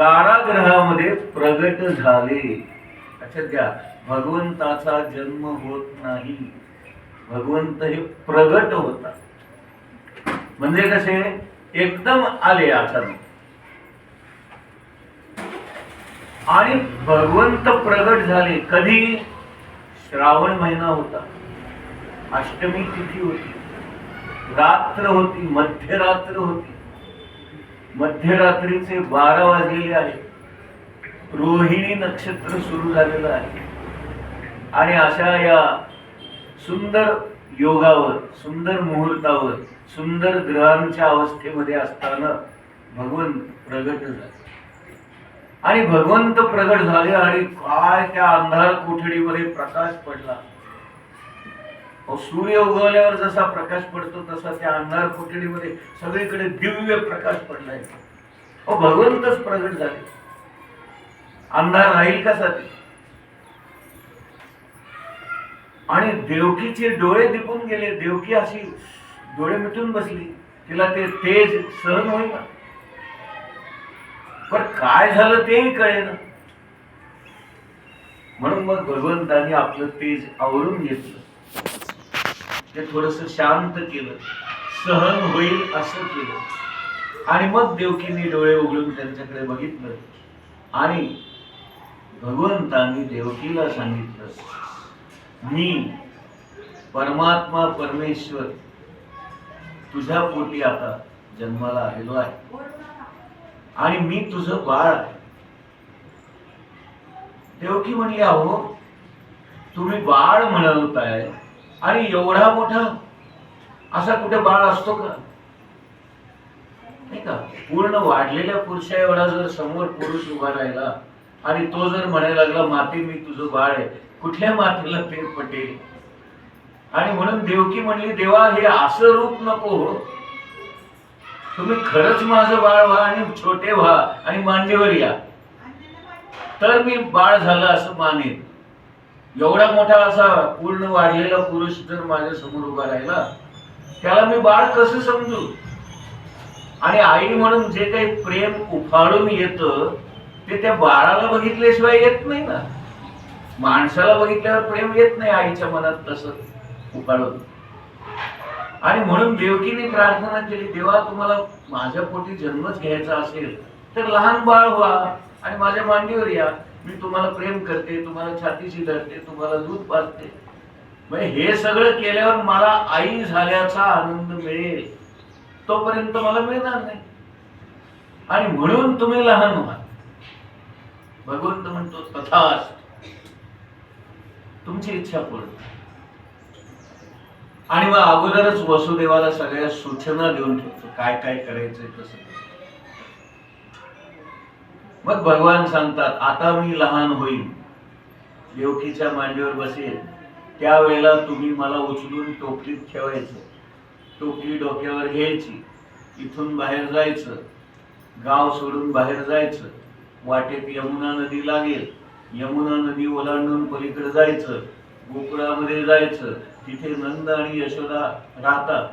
कारागृहामध्ये प्रगट झाले. लक्षात घ्या भगवंताचा जन्म होत नाही. भगवंत हे प्रगट होता. म्हणजे कसे? एकदम आले अचानक आणि भगवंत प्रगट झाले. कधी? श्रावण महिना होता. अष्टमी तिथी होती. रात्र होती मध्यरात्र होती. मध्यरात्रीचे बारा वाजलेले आहे. रोहिणी नक्षत्र सुरू झालेलं आहे. आणि अशा या सुंदर योगावर सुंदर मुहूर्तावर सुंदर ग्रहांच्या अवस्थेमध्ये असताना भगवंत प्रगट झाले. आणि भगवंत प्रगट झाले आणि काय त्या अंधार कोठडीमध्ये प्रकाश पडला. सूर्य उगवल्यावर जसा प्रकाश पडतो तसा त्या अंधार कोठडीमध्ये सगळीकडे दिव्य प्रकाश पडलाय. अहो भगवंतच प्रगट झाले. अंधार राहील कसा ते आणि देवकीचे डोळे दिपून गेले. देवकी अशी डोळे मिटून बसली. तिला ते तेज सहन होईना. पण काय झालं तेही कळेना. म्हणून मग भगवंतानी आपलं तेज आवरून घेतलं. ते थोडस शांत केलं. सहन होईल असं केलं. आणि मग देवकीने डोळे उघडून त्यांच्याकडे बघितलं. आणि भगवंतांनी देवकीला सांगितलं मी परमात्मा परमेश्वर तुझ्या पोटी आता जन्माला आलेलो आहे. आणि मी तुझं बाळ आहे. देवकी म्हणली अहो तुम्ही बाळ म्हणताय आणि एवढा मोठा? असा कुठे बाळ असतो का? नाही का? पूर्ण वाढलेल्या पुरुषा एवढा जर समोर पुरुष उभा राहिला आणि तो जर म्हणायला लागला माती मी तुझं बाळ आहे. कुठल्या मातीला ते पटेल? आणि म्हणून देवकी म्हणली देवा हे असं रूप नको हो. तुम्ही खरंच माझं बाळ व्हा आणि छोटे व्हा आणि मांडीवर या. तर मी बाळ झालं असं मानेन. एवढा मोठा असा पूर्ण वाढलेला पुरुष जर माझ्यासमोर उभा राहिला त्याला मी बाळ कसं समजू? आणि आई म्हणून जे काही प्रेम उफाळून येतं ते त्या बाळाला बघितल्याशिवाय येत नाही ना. माणसाला बघितल्यावर प्रेम येत नाही आईच्या मनात तसं उफाळून. आणि म्हणून देवकीने प्रार्थना केली देवा तुम्हाला माझ्या पोटी जन्मच घ्यायचा असेल तर लहान बाळ व्हा आणि माझ्या मांडीवर या. मी तुम्हाला प्रेम करते तुम्हाला छातीशी धरते तुम्हाला दूध पाजते. म्हणजे हे सगळं केल्यावर मला आई झाल्याचा आनंद मिळेल. तोपर्यंत मला मिळणार नाही. आणि म्हणून तुम्ही लहान व्हा. भगवंत म्हणतो तथा तुमची इच्छा पूर्ण. आणि मग अगोदरच वसुदेवाला सगळ्या सूचना देऊन ठेवतो काय काय करायचंय कसं मग भगवान सांगतात आता मी लहान होईल देवकीच्या मांडीवर बसेल. त्यावेळेला तुम्ही मला उचलून टोपलीत ठेवायचं. टोपली डोक्यावर घ्यायची. इथून बाहेर जायचं. गाव सोडून बाहेर जायचं. वाटेत यमुना नदी लागेल. यमुना नदी ओलांडून पलीकडे जायचं. गोकुळामध्ये जायचं. तिथे नंद आणि यशोदा राहतात.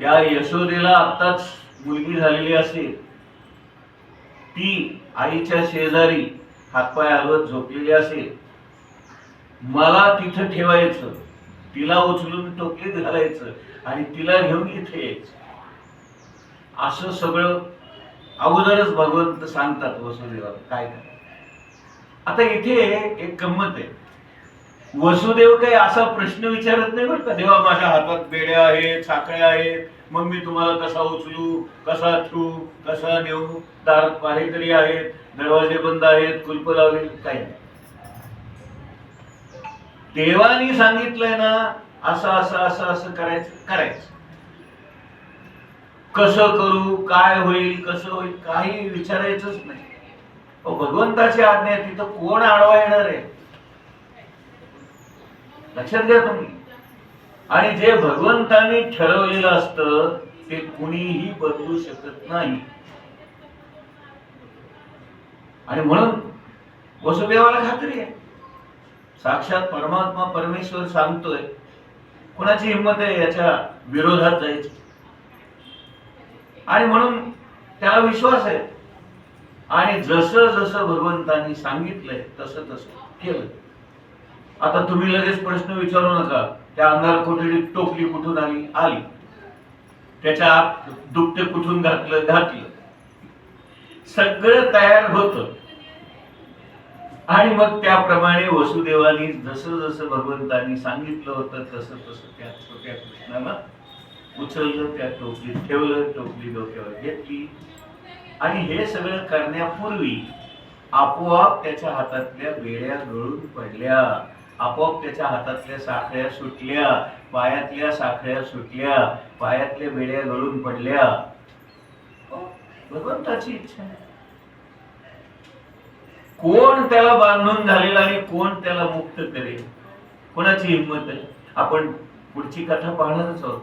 त्या यशोदेला आत्ताच मुलगी झालेली असेल. ती आईच्या शेजारी हातपाय हलवत झोपलेली असेल. मला तिथं ठेवायचं. तिला उचलून टोपलीत घालायचं आणि तिला घेऊन इथे यायचं. असं सगळं अगोदरच भगवंत सांगतात वसुदेवाला काय काय? आता इथे एक गंमत आहे. वसुदेव काही असा प्रश्न विचारत नाही बरं का देवा माझ्या हातात बेड्या आहेत साखळ्या आहेत मग मी तुम्हाला कसा उचलू कसा ठेवू कसा नेऊ? दारात पारेकरी आहेत दरवाजे बंद आहेत कुलप लावले काही नाही. देवानी सांगितलंय ना असं असं असं असं करायचं करायचं. कसं करू काय होईल कसं होईल काही विचारायचंच नाही. अहो, भगवंताची आज्ञा आहे तिथं कोण आडवा येणार आहे? लक्षात घ्या तुम्ही. आणि जे भगवंताने ठरवलेलं असतं ते कुणीही बदलू शकत नाही. आणि म्हणून वसुदेवाला खात्री आहे. साक्षात परमात्मा परमेश्वर सांगतोय कुणाची हिंमत आहे याच्या विरोधात जायची. आणि म्हणून त्याला विश्वास आहे. आणि जसं जसं भगवंतांनी सांगितलंय तसं तसं केलं आता तुम्ही लगेच प्रश्न विचारू नका. त्या अंधार कोठडीत टोपली कुठून आली आली? त्याच्या आत दुपटे कुठून घातलं घातलं? सगळं तयार होत. आणि मग त्याप्रमाणे वसुदेवानी जसं जसं भगवंतांनी सांगितलं होतं तसं तसं त्या छोट्या कृष्णाला उचललं त्या टोपलीत ठेवलं टोपली डोक्यावर घेतली. आणि हे सगळं करण्यापूर्वी आपोआप त्याच्या हातातल्या वेळ्या गळून पडल्या. आपोआप त्याच्या हातातल्या साखळ्या सुटल्या पायातल्या साखळ्या सुटल्या पायातल्या बेड्या गळून पडल्या. भगवंताची इच्छा आहे. कोण त्याला बांधून झालेला आणि कोण त्याला मुक्त करेल? कोणाची हिंमत आहे? आपण पुढची कथा पाहणारच आहोत.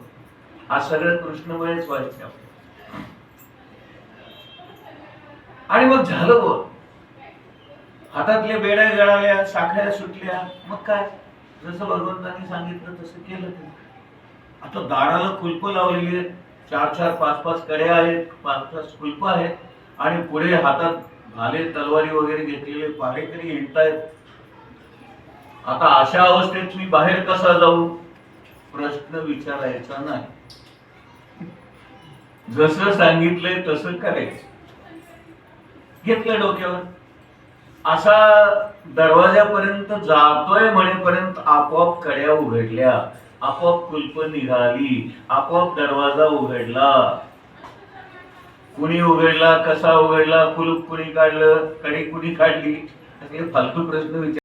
आज सगळं कृष्णमयच व्हायचे आणि मग झालं बघ हातातल्या बेड्या गळाल्या साखळ्या सुटल्या. मग काय? जसं भगवंतांनी सांगितलं तसं केलं ते आता दाराला कुलपं लावलेली आहेत. चार चार पाच पाच कडे आहेत. पाच पाच कुलपं आहेत. आणि पुढे हातात भाले तलवारी वगैरे घेतलेले पहारेकरी हिंडतायत. आता अशा अवस्थेत मी बाहेर कसा जाऊ? प्रश्न विचारायचा नाही. जसं सांगितलंय तसं करायचं. घेतलं डोक्यावर. असा दरवाजापर्यंत जातोय म्हणेपर्यंत आपोआप कड्या उघडल्या. आपोआप कुलप निघाली. आपोआप दरवाजा उघडला. कुणी उघडला कसा उघडला कुलूप कुणी काढलं कडी कुणी काढली? असे फालतू प्रश्न विचार